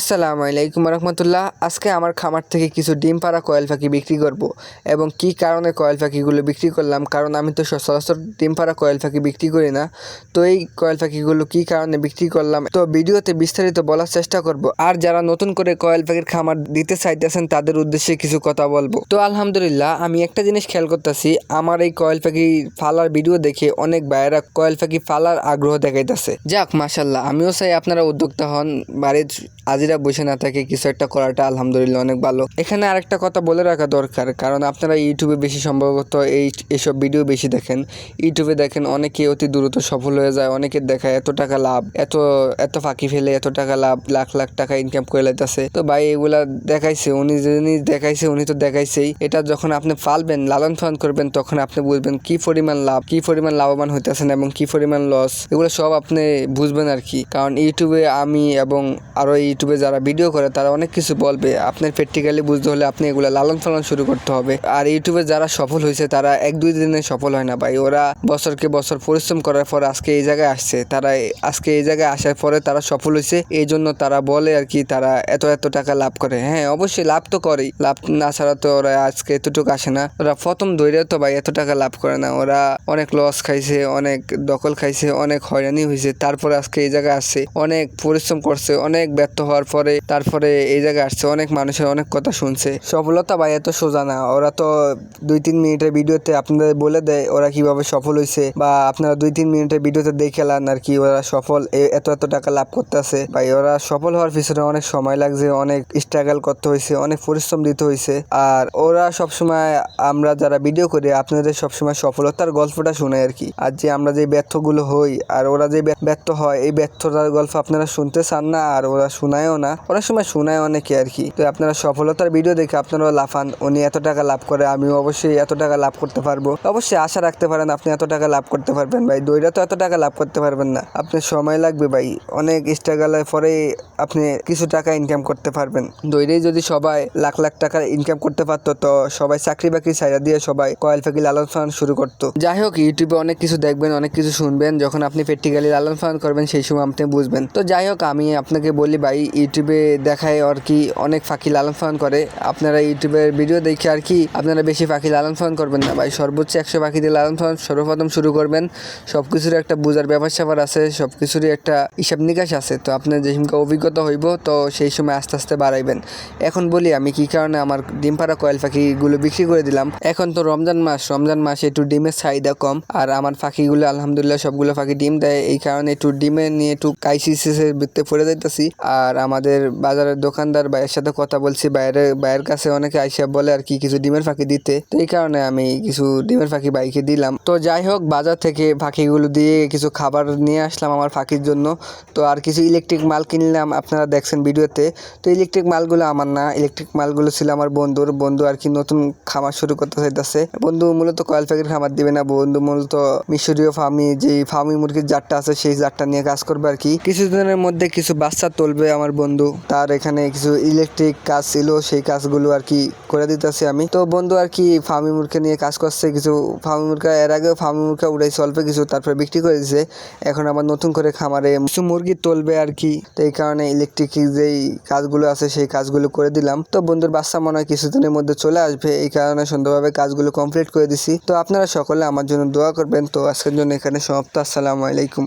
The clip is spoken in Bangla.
আসসালামু আলাইকুম রহমতুল্লাহ। আজকে আমার খামার থেকে কিছু ডিম পাড়া কয়েল পাখি বিক্রি করব এবং কি কারণে কয়েল পাখিগুলো বিক্রি করলাম, কারণ আমি তো সচরাচর ডিম পাড়া কয়েল পাখি বিক্রি করি না। তো এই কয়েল পাখিগুলো কি কারণে বিক্রি করলাম, তো ভিডিওতে বিস্তারিত বলার চেষ্টা করব। আর যারা নতুন করে কয়েল পাখির খামার দিতে চাইতেছেন, তাদের উদ্দেশ্যে কিছু কথা বলব। তো আলহামদুলিল্লাহ, আমি একটা জিনিস খেয়াল করতেছি, আমার এই কয়েল পাখি ফালার ভিডিও দেখে অনেক ভাইয়েরা কয়েল পাখি ফালার আগ্রহ দেখাইতেছে। যাক মাসাল্লাহ আমিও চাই আপনারা উদ্যোক্তা হন, বাড়ির আজিরা বসে না থাকে, কিছু একটা করাটা আলহামদুলিল্লাহ অনেক ভালো। এখানে আরেকটা কথা বলে রাখা দরকার, কারণ আপনারা ইউটিউবে বেশি সম্ভবত এই এসব ভিডিও বেশি দেখেন। ইউটিউবে দেখেন অনেকে অতি দ্রুত সফল হয়ে যায়, অনেকে দেখায় এত টাকা লাভ, এত এত ফাঁকি ফেলে এত টাকা লাভ, লাখ লাখ টাকা ইনকাম করে লাইতেছে। তো ভাই, এগুলা দেখাইছে, উনি যিনি দেখাইছে, উনি তো দেখাইছেই। এটা যখন আপনি পালবেন লালন পালন করবেন, তখন আপনি বুঝবেন কি পরিমাণ লাভ, কি পরিমাণ লাভবান হইতেছেন এবং কি পরিমাণ লস এগুলো সব আপনি বুঝবেন আর কি। কারণ ইউটিউবে আমি এবং আরও ইউটিউবে যারা ভিডিও করে তারা অনেক কিছু বলবে। আপনার প্র্যাকটিক্যালি বুঝতে হলে আপনি এগুলো লালন পালন শুরু করতে হবে। আর ইউটিউবে যারা সফল হয়েছে, তারা এক দুই দিনে সফল হয় না ভাই। ওরা বছরকে বছর পরিশ্রম করার পর আজকে এই জায়গায় আসছে। তারা আজকে এই জায়গায় আসার পরে তারা সফল হয়েছে, এই জন্য তারা বলে আর কি তারা এত এত টাকা লাভ করে। হ্যাঁ অবশ্যই লাভ তো করেই। লাভ না ছাড়া তো ওরা আজকে এতটুকু আসে না। ওরা প্রথম দৈরে তো ভাই এত টাকা লাভ করে না। ওরা অনেক লস খাইছে, অনেক দখল খাইছে, অনেক হয়রানি হয়েছে। তারপরে আজকে এই জায়গায় আসছে, অনেক পরিশ্রম করছে, অনেক ব্যর্থ হওয়ার পরে তারপরে এই জায়গায় আসছে, অনেক মানুষের অনেক কথা শুনছে। সফলতা ভাই এত সোজা না, ওরা তো দুই তিন মিনিটের ভিডিওতে আপনাদের বলে দেয় ওরা কীভাবে সফল হয়েছে বা আপনারা দুই তিন মিনিটের ভিডিওতে দেখে লান আর কি ওরা সফল এত এত টাকা লাভ করতেছে। ভাই, ওরা সফল হওয়ার পিছনে অনেক সময় লাগছে, অনেক স্ট্রাগল করতে হয়েছে অনেক পরিশ্রম দিতে হয়েছে আর ওরা সবসময় আমরা যারা ভিডিও করি, আপনাদের সবসময় সফলতার গল্পটা শুনে আর কি। আর যে আমরা যে ব্যর্থগুলো হই, আর ওরা যে ব্যর্থ হয়, এই ব্যর্থতার গল্প আপনারা শুনতে চান না, আর ওরা শোনায়ও না, অনেক সময় শোনায় অনেকে আর কি। তো আপনারা সফলতার ভিডিও দেখে আপনারাও লাফান, উনি এত টাকা লাভ করে আমি অবশ্যই এত টাকা লাভ করতে পারব। অবশ্যই আশা রাখতে পারেন আপনি এত টাকা লাভ করতে পারবেন ভাই। দইরা তো এত টাকা লাভ করতে পারবেন না। আপনার সময় লাগবে ভাই। অনেক স্ট্রাগলের পরে আপনি কিছু টাকা ইনকাম করতে পারবেন। দইরেই যদি সবাই লাখ লাখ টাকা ইনকাম করতে পারতো, তো সবাই চাকরি বাকরি ছাইরা দিয়ে সবাই কয়েল ফেকি লালন পালন শুরু করতো। যাই হোক, ইউটিউবে অনেক কিছু দেখবেন, অনেক কিছু শুনবেন। যখন আপনি প্র্যাকটিক্যালি লালন পালন করবেন, সেই সময় আপনি বুঝবেন। তো যাই হোক, আমি আপনাকে বলি ভাই ইউটিউবে দেখায় আর কি অনেক পাখি লালন পালন করে। আপনারা ইউটিউবের ভিডিও দেখে আর কি আপনারা বেশি পাখি লালন পালন করবেন না ভাই। সর্বোচ্চ একশো পাখি দিয়ে লালন পালন সর্বপ্রথম শুরু করবেন। সব কিছুর একটা বোঝার ব্যাপার স্যাপার আছে সব কিছুরই একটা হিসাব নিকাশ আছে। তো আপনার যে অভিজ্ঞতা হইব, তো সেই সময় আস্তে আস্তে বাড়াইবেন। এখন বলি আমি কি কারণে আমার ডিম পাড়া কয়েল পাখিগুলো বিক্রি করে দিলাম। এখন তো রমজান মাস, রমজান মাসে একটু ডিমের চাহিদা কম। আর আমার পাখিগুলো আলহামদুলিল্লাহ সবগুলো পাখি ডিম দেয়। এই কারণে একটু ডিমে নিয়ে একটু ক্রাইসিসের ভিত্তিতে পড়ে যাইতেছি। আর আমাদের বাজারের দোকানদার ভাইয়ের সাথে কথা বলছি, বাইরে ভাইয়ের কাছে অনেকে আইসা বলে আর কি কিছু ডিমের ফাঁকি দিতে। তো এই কারণে আমি কিছু ডিমের ফাঁকি বাইকে দিলাম। তো যাই হোক, বাজার থেকে ফাঁকিগুলো দিয়ে কিছু খাবার নিয়ে আসলাম আমার ফাঁকির জন্য। তো আর কিছু ইলেকট্রিক মাল কিনলাম আপনারা দেখছেন ভিডিওতে। তো ইলেকট্রিক মালগুলো আমার না ইলেকট্রিক মালগুলো ছিল আমার বন্ধুর। বন্ধু আর কি নতুন খামার শুরু করতে চাইতেছে। বন্ধু মূলত কয়েল প্যাকেট খামার দিবে না, বন্ধু মূলত মিশরীয় ফার্মি যে ফার্মি মুরগির জাতটা আছে, সেই জাতটা নিয়ে কাজ করবে আর কি। কিছুদিনের মধ্যে কিছু বাচ্চা তুলবে আমার বন্ধু, তার এখানে কিছু ইলেকট্রিক কাজ ছিল, সেই কাজগুলো আর কি করে দিতেছি আমি। তো বন্ধু, আর কি ফার্মি মুরগি নিয়ে কাজ করছে, কিছু ফার্মি মুরগা, এর আগেও ফার্মি মুরগা উড়াইছে, অল্প কিছু, তারপরে বিক্রি করে দিছে। এখন আবার নতুন করে খামারে কিছু মুরগি তুলবে আর কি। তো এই কারণে ইলেকট্রিক যেই কাজগুলো আছে, সেই কাজগুলো করে দিলাম। তো বন্ধুর বাচ্চা মনে হয় কিছুদিনের মধ্যে চলে আসবে, এই কারণে সুন্দরভাবে কাজগুলো কমপ্লিট করে দিছি। তো আপনারা সকলে আমার জন্য দোয়া করবেন। তো আজকের জন্য এখানে সমাপ্ত। আসসালামু আলাইকুম।